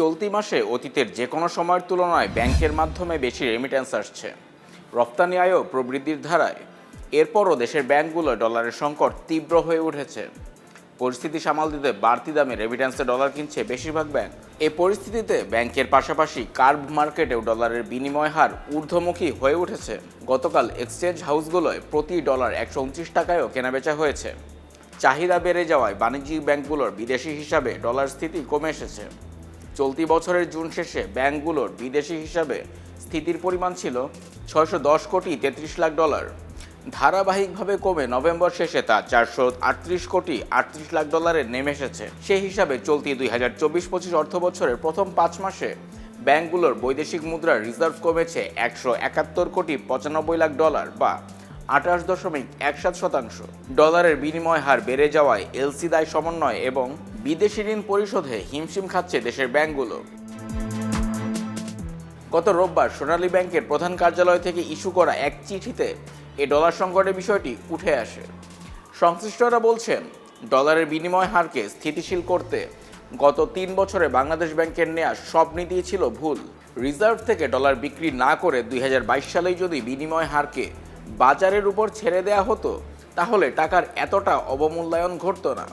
চলতি মাসে অতীতের যে কোনো সময়ের তুলনায় ব্যাংকের মাধ্যমে বেশি রেমিটেন্স আসছে। রপ্তানি আয়ও প্রবৃদ্ধির ধারায়। এরপরও দেশের ব্যাংকগুলো ডলারের সংকট তীব্র হয়ে উঠেছে। পরিস্থিতি সামাল দিতে বাড়তি দামে রেমিটেন্সে ডলার কিনছে বেশিরভাগ ব্যাংক। এই পরিস্থিতিতে ব্যাংকের পাশাপাশি কার্ভ মার্কেটেও ডলারের বিনিময় হার ঊর্ধ্বমুখী হয়ে উঠেছে। গতকাল এক্সচেঞ্জ হাউসগুলোয় প্রতি ডলার একশো উনত্রিশ টাকায়ও কেনাবেচা হয়েছে। চাহিদা বেড়ে যাওয়ায় বাণিজ্যিক ব্যাংকগুলোর বিদেশি হিসাবে ডলার স্থিতি কমে এসেছে। চলতি বছরের জুন শেষে ব্যাংকগুলোর বিদেশি হিসাবে স্থিতির পরিমাণ ছিল ছয়শো দশ কোটি তেত্রিশ লাখ ডলার। ধারাবাহিকভাবে কমে নভেম্বর শেষে তা চারশো আটত্রিশ কোটি আটত্রিশ লাখ ডলারে নেমে এসেছে। সেই হিসাবে চলতি দুই হাজার চব্বিশ পঁচিশ অর্থ বছরের প্রথম পাঁচ মাসে ব্যাংকগুলোর বৈদেশিক মুদ্রার রিজার্ভ কমেছে একশো একাত্তর কোটি পঁচানব্বই লাখ ডলার বা আঠাশ দশমিক এক সাত শতাংশ। ডলারের বিনিময় হার বেড়ে যাওয়ায় এলসি দায় সমন্বয় এবং বিদেশি ঋণ পরিশোধে হিমশিম খাচ্ছে দেশের ব্যাংকগুলো। গত রোববার সোনালী ব্যাংকের প্রধান কার্যালয় থেকে ইস্যু করা এক চিঠিতে এ ডলার সংকটের বিষয়টি উঠে আসে। সংশ্লিষ্টরা বলছেন, ডলারের বিনিময় হারকে স্থিতিশীল করতে গত তিন বছরে বাংলাদেশ ব্যাংকের নেয়া সব নীতিই ছিল ভুল। রিজার্ভ থেকে ডলার বিক্রি না করে দুই হাজার বাইশ সালেই যদি বিনিময় হারকে বাজারের উপর ছেড়ে দেয়া হতো, তাহলে টাকার এতটা অবমূল্যায়ন ঘটতো না।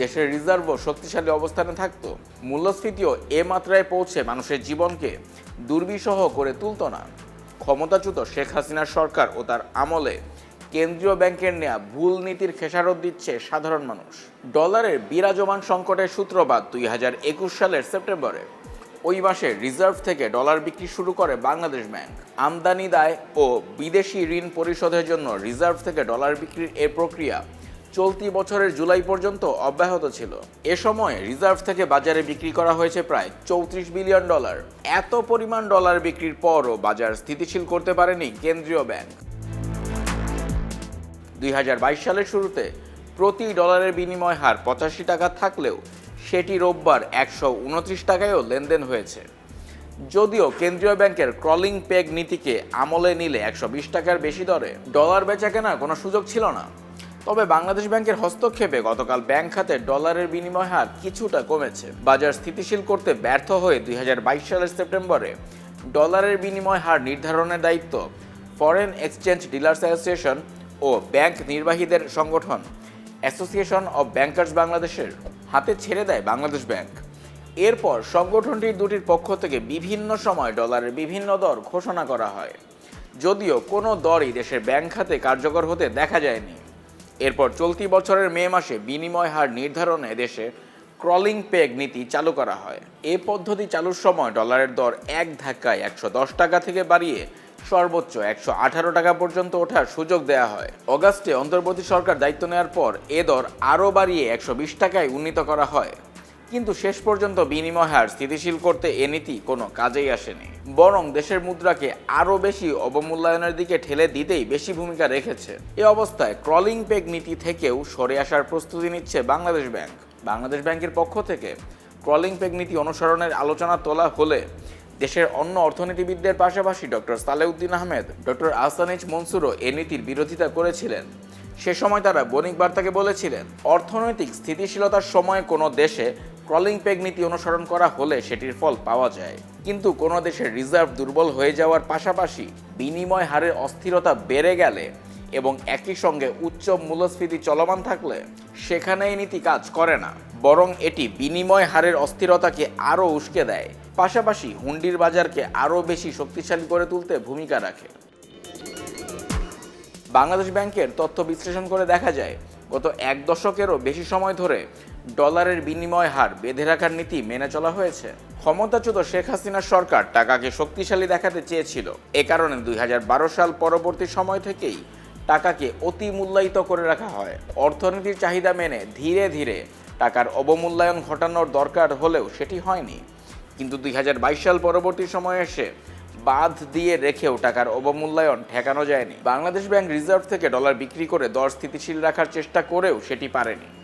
দেশের রিজার্ভও শক্তিশালী অবস্থানে থাকতো। মূল্যস্ফীতিও এ মাত্রায় পৌঁছে মানুষের জীবনকে দুর্বিষহ করে তুলতো না। ক্ষমতাচ্যুত শেখ হাসিনার সরকার ও তার আমলে কেন্দ্রীয় ব্যাংকের নেয়া ভুল নীতির খেসারত দিচ্ছে সাধারণ মানুষ। ডলারের বিরাজমান সংকটের সূত্রপাত দুই হাজার একুশ সালের সেপ্টেম্বরে। ওই মাসে রিজার্ভ থেকে ডলার বিক্রি শুরু করে বাংলাদেশ ব্যাংক। আমদানি দায় ও বিদেশি ঋণ পরিশোধের জন্য রিজার্ভ থেকে ডলার বিক্রির এ প্রক্রিয়া চলতি বছরের জুলাই পর্যন্ত অব্যাহত ছিল। এ সময় রিজার্ভ থেকে বাজারে বিক্রি করা হয়েছে প্রায় চৌত্রিশ বিলিয়ন ডলার। এত পরিমাণ ডলার বিক্রির পরও বাজার স্থিতিশীল করতে পারেনি কেন্দ্রীয় ব্যাংক। দুই হাজার বাইশ সালের শুরুতে প্রতি ডলারের বিনিময় হার পঁচাশি টাকা থাকলেও সেটি রোববার একশো উনত্রিশ টাকায়ও লেনদেন হয়েছে। যদিও কেন্দ্রীয় ব্যাংকের ক্রলিং পেগ নীতিকে আমলে নিলে একশো বিশ টাকার বেশি দরে ডলার বেচা কেনার কোনো সুযোগ ছিল না। তবে বাংলাদেশ ব্যাংকের হস্তক্ষেপে গতকাল ব্যাংক খাতে ডলারের বিনিময় হার কিছুটা কমেছে। বাজার স্থিতিশীল করতে ব্যর্থ হয়ে দুই হাজার বাইশ সালের সেপ্টেম্বরে ডলারের বিনিময় হার নির্ধারণের দায়িত্ব ফরেন এক্সচেঞ্জ ডিলার্স অ্যাসোসিয়েশন ও ব্যাংক নির্বাহীদের সংগঠন। অ্যাসোসিয়েশন অব ব্যাংকার্স বাংলাদেশের হাতে ছেড়ে দেয় বাংলাদেশ ব্যাংক। এরপর সংগঠনটির দুটির পক্ষ থেকে বিভিন্ন সময় ডলারের বিভিন্ন দর ঘোষণা করা হয়। যদিও কোনো দরই দেশের ব্যাংক খাতে কার্যকর হতে দেখা যায়নি। এরপর চলতি বছরের মে মাসে বিনিময় হার নির্ধারণে দেশে ক্রলিং পেগ নীতি চালু করা হয়। এ পদ্ধতি চালুর সময় ডলারের দর এক ধাক্কায় একশো দশ টাকা থেকে বাড়িয়ে সর্বোচ্চ একশো আঠারো টাকা পর্যন্ত ওঠার সুযোগ দেয়া হয়। অগাস্টে অন্তর্বর্তী সরকার দায়িত্ব নেওয়ার পর এ দর আরও বাড়িয়ে একশো বিশ টাকায় উন্নীত করা হয়। কিন্তু শেষ পর্যন্ত বিনিময় হার স্থিতিশীল করতে এ নীতি কোনো কাজেই আসেনি। বরং দেশের মুদ্রাকে আরও বেশি অবমূল্যায়নের দিকে ঠেলে দিতেই বেশি ভূমিকা রেখেছে। এ অবস্থায় ক্রলিং পেগ নীতি থেকেও সরে আসার প্রস্তুতি নিচ্ছে বাংলাদেশ ব্যাংক। বাংলাদেশ ব্যাংকের পক্ষ থেকে ক্রলিং পেগ নীতি অনুসরণের আলোচনা তোলা হলে দেশের অন্য অর্থনীতিবিদদের পাশাপাশি ডক্টর সালেউদ্দিন আহমেদ ডক্টর আহসানিজ মনসুরও এ নীতির বিরোধিতা করেছিলেন। সে সময় তারা বণিক বার্তাকে বলেছিলেন, অর্থনৈতিক স্থিতিশীলতার সময় কোনো দেশে ক্রলিং পেগ নীতি অনুসরণ করা হলে সেটির ফল পাওয়া যায়। কিন্তু কোনো দেশের রিজার্ভ দুর্বল হয়ে যাওয়ার পাশাপাশি বিনিময় হারের অস্থিরতা বেড়ে গেলে এবং একই সঙ্গে উচ্চ মূল্যস্ফীতি চলমান থাকলে সেখানে এই নীতি কাজ করে না। বরং এটি বিনিময় হারের অস্থিরতাকে আরও উস্কে দেয়। পাশাপাশি হুন্ডির বাজারকে আরও বেশি শক্তিশালী করে তুলতে ভূমিকা রাখে। বাংলাদেশ ব্যাংকের তথ্য বিশ্লেষণ করে দেখা যায়, গত এক দশকেরও বেশি সময় ধরে ডলারের বিনিময় হার বেঁধে রাখার নীতি মেনে চলা হয়েছে। ক্ষমতাচ্যুত শেখ হাসিনার সরকার টাকাকে শক্তিশালী দেখাতে চেয়েছিল। এ কারণে দুই হাজার বারো সাল পরবর্তী সময় থেকেই টাকাকে অতি মূল্যায়িত করে রাখা হয়। অর্থনীতির চাহিদা মেনে ধীরে ধীরে টাকার অবমূল্যায়ন ঘটানোর দরকার হলেও সেটি হয়নি। কিন্তু দুই হাজার বাইশ সাল পরবর্তী সময়ে এসে বাদ দিয়ে রেখেও টাকার অবমূল্যায়ন ঠেকানো যায়নি। বাংলাদেশ ব্যাংক রিজার্ভ থেকে ডলার বিক্রি করে দর স্থিতিশীল রাখার চেষ্টা করেও সেটি পারেনি।